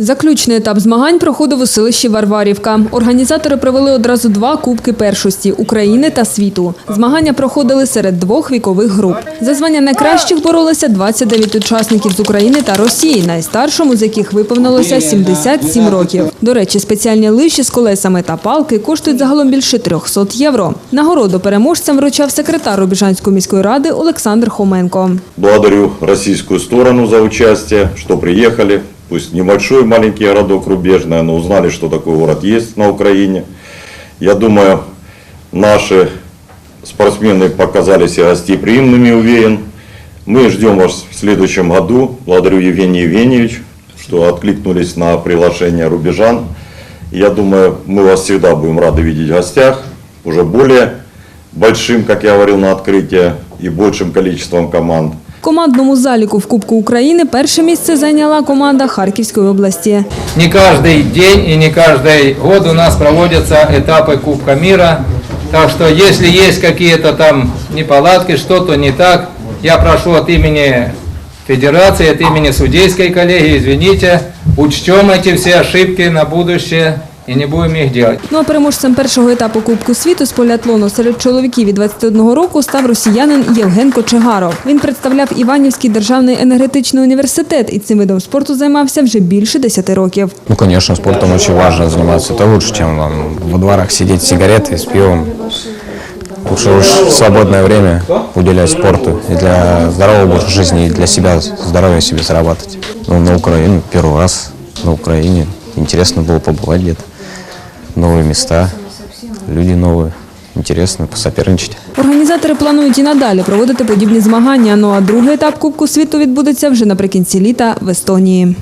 Заключний етап змагань проходив у селищі Варварівка. Організатори провели одразу два кубки першості України та світу. Змагання проходили серед двох вікових груп. За звання найкращих боролися 29 учасників з України та Росії, найстаршому з яких виповнилося 77 років. До речі, спеціальні лижі з колесами та палки коштують загалом більше 300 євро. Нагороду переможцям вручав секретар Рубіжанської міської ради Олександр Хоменко. Благодарю российскую сторону за участие, что Пусть небольшой маленький городок Рубежный, но узнали, что такой город есть на Украине. Я думаю, наши спортсмены показали себя гостеприимными, уверен. Мы ждем вас в следующем году. Благодарю Евгений Евгеньевич, что откликнулись на приглашение рубежан. Я думаю, мы вас всегда будем рады видеть в гостях, уже более большим, как я говорил на открытии, и большим количеством команд. В командному заліку в Кубку України перше місце зайняла команда Харківської області. Не каждый день и не каждый год у нас проводятся этапы Кубка мира. Так что если есть какие-то там неполадки, что-то не так, я прошу от имени Федерации, от имени судейской коллегии, извините, учтем эти все ошибки на будущее и не будем их делать. Ну а переможцем першого етапу Кубку світу з поліатлону серед чоловіків від 21 року став росіянин Євген Кочегаров. Він представляв Іванівський державний енергетичний університет і цим видом спорту займався вже більше 10 років. Ну, конечно, спортом очень важно заниматься. Это лучше, чем там, во дворах сидеть с сигаретой, с пивом. Лучше уж свободное время уделять спорту и для здорового образа жизни, и для себя, здоровья себе зарабатывать. Ну, на Украине первый раз на Украине. Интересно было побывать где-то. Новые места, люди новые. Интересно посоперничать. Організатори планують і надалі проводити подібні змагання. Ну а другий етап Кубку світу відбудеться вже наприкінці літа в Естонії.